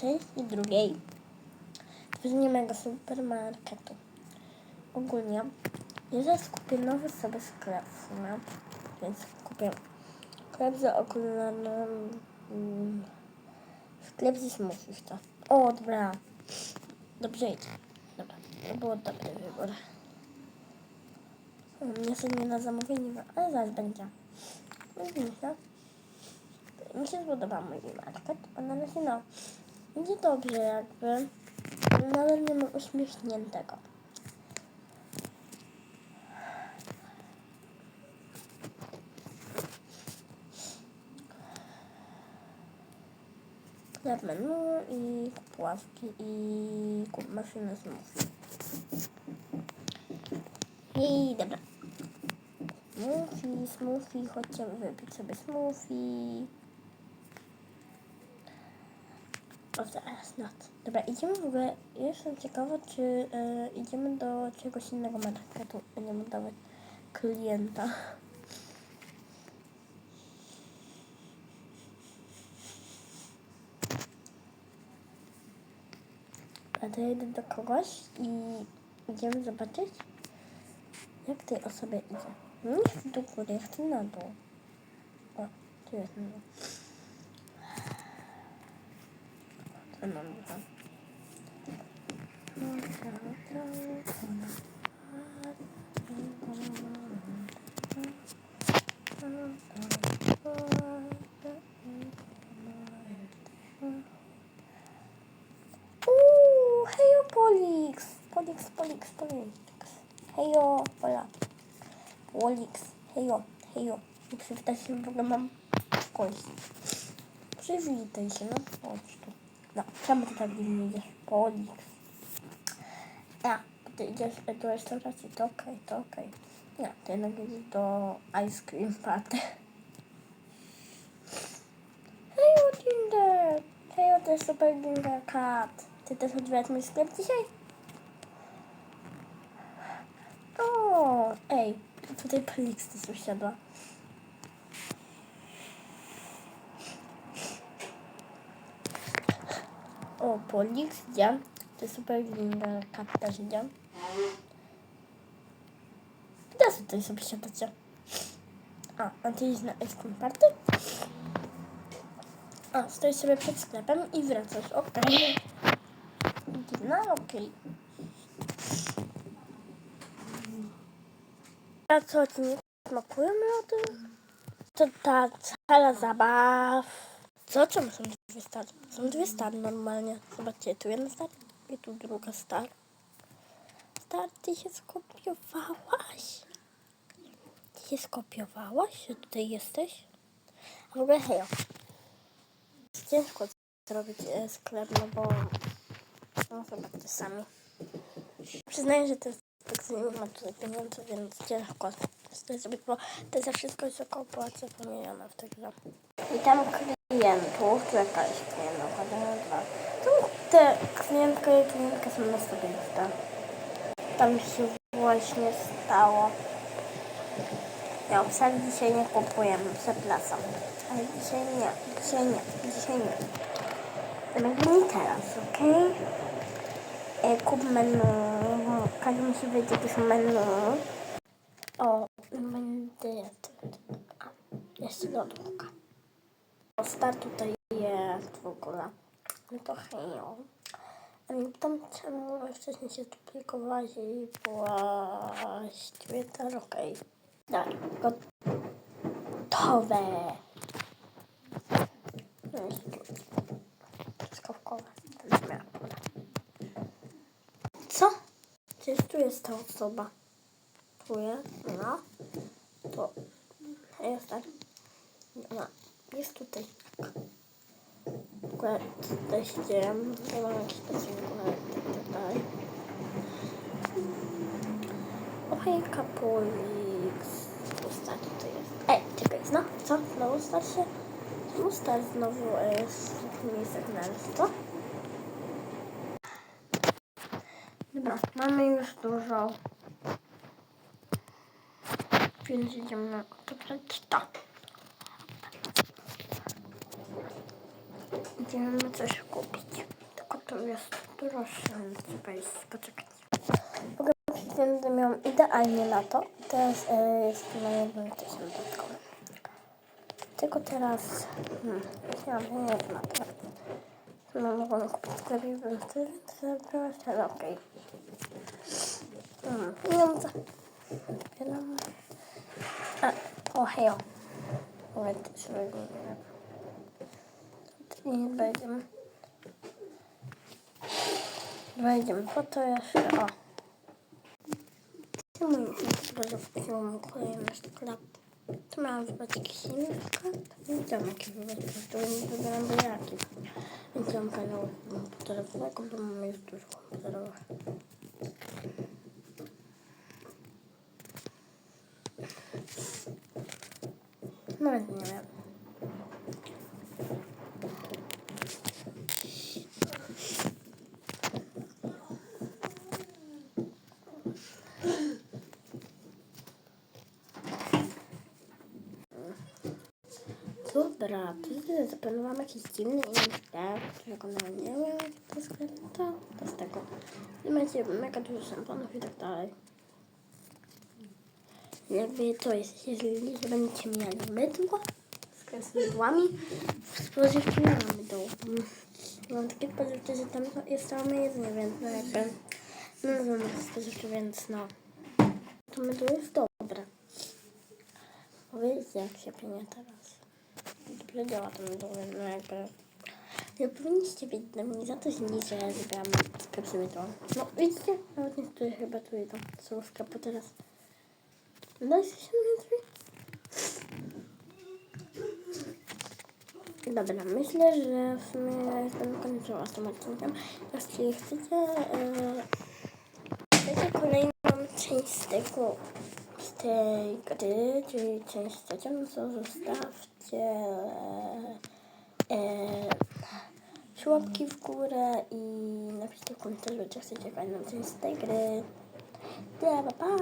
części drugiej weźmiemy supermarketu. Ogólnie, zaraz kupię nowy sobie sklep, no. więc kupię sklep za okularnym, mm, sklep ze smoothies, to. O, dobra, dobrze idzie, dobra, to było dobry wybór. Nie sobie nie na zamówienie, ale zaraz będzie. Widzicie? Mi się spodobał mój market, a na razie no, będzie dobrze jakby, nadal nie mam uśmiechniętego. Sklep menu i pławki i maszynę smoothie. I dobra. Smoothie, smoothie, chodźcie wypić sobie smoothie. O, zaraz, noc. Dobra, idziemy w ogóle, jestem ciekawa, czy y, idziemy do czegoś innego marketu, będziemy dawać klienta. A to ja do kogoś i idziemy zobaczyć, jak tej osobie idzie. Nie chcę do góry, ja chcę na dół. O, tu jest na dół. Co mam dwa? Uuu, hejo Polix! Polix, Polix, Polix. Hejo, Pola. Polix, hejo, hejo. Nie przywitać się, w ogóle mam kość. Przywitaj się, no chodź tu. No, czemu ty tak dziwnie idziesz? Polix. A, ty idziesz do restauracji, to okej, to okej. Nie, ty jednak idziesz do ice cream party. Hejo, Tinder! Hejo, to jest super Tinder Cat. Ty też odwiedź mój sklep dzisiaj? O, ej, tutaj Polix też usiadła. O, Polix. To jest super Cat też idzie. Teraz tutaj sobie siadacie. A, a ty idziesz na cream party? A, stoisz sobie przed sklepem i wracasz, okej. No, okej. A co ci nie smakują lody? To ta sala zabaw. Co? Czemu są dwie stary? Są dwie stary normalnie. Zobaczcie, tu jedna star i tu druga star. Star, ty się skopiowałaś? Ty się skopiowałaś, że tutaj jesteś? A w ogóle hejo. Ciężko zrobić e, sklep, no bo no zobaczcie sami. Przyznaję, że to jest nie ma tutaj pieniędzy, więc ciężko zrobić, bo to za wszystko jest około płacy pomijane w tej grze. Witam klientów, tu jakaś klientka, dwa. Tu te klientka i klientka są na sobie lista. Tam się właśnie stało. Ja wcale dzisiaj nie kupujemy, przepraszam. Ale dzisiaj nie, dzisiaj nie, dzisiaj nie. Nie teraz, okej? E, Kup menu. Każdy musi wiedzieć, jakie menu. O, będę... Jeszcze lodówka. Star tutaj jest w ogóle. No to hejo. Tam czemu wcześniej się duplikowałaś i właściwie też okej. Tak, gotowe. No jest. Truskawkowe. Co? Gdzieś tu jest ta osoba. Tu jest, no. To jest tak. Ona jest tutaj. Tutaj siedziałem. Nie mam jakiś specjalny tak dalej. O hejka Polix. Star tutaj jest. Ej, czekaj, no, co? Znowu Star się? Czemu Star znowu jest w takich miejscach co? Dobra, mamy już dużo. Więc idziemy odebrać to. Idziemy coś kupić. jest droższe, trzeba jest poczekać. W ogóle chwilą miałam idealnie na to. Teraz e, jest na jednym tysiącu dodatkowy. Tylko teraz... Hmm, ja mam pieniędzy na to. No, mogłam kupić sklepie, bym wtedy zabrać, ale okej. Hmm, pieniądze. Zbieram. A, o hejo. Moment, sobie go nie nie wejdziemy. Wejdziemy, po to jeszcze, o. Czemu mi się wziąłem kolejny sklep? Tu miałam wybrać jakiś inny sklep? Nie wiedziałam jaki wybrać, po prostu nie wybieram do jaki. Więc mam kanał komputerowego, bo mam już dużo komputerowych. Nawet nie wiem. Dobra, to sobie zaplanowałam jakiś dziwny sklep, którego nawet nie wiem, jak to sklep, to, z tego. I macie mega dużo szamponów i tak dalej. Jakby to jest, jeżeli będziecie mieli mydło z kreslidłami, spożywki nie mamy dołu. Mam takie spożywcze, że tam jest całe jedzenie, więc no jakby, no no no spożywcze, więc no. To mydło jest dobre. Powiedzcie, jak się pienie to mydło, więc no jakby... Nie powinniście być dla mnie za to źli, że zrobiłam sklep z mydło. No widzicie, nawet niektórzy chyba tu są w sklepu teraz. Dajcie się na drzwi. Dobra, myślę, że w sumie jestem kończyła z tym odcinkiem. Jeśli chcecie, e, chcecie kolejną część z tego, tej gry, czyli część trzecią, zostawcie e, łapki w górę i napiszcie w komentarzu, czy chcecie kolejną część z tej gry. Ja, pa, pa!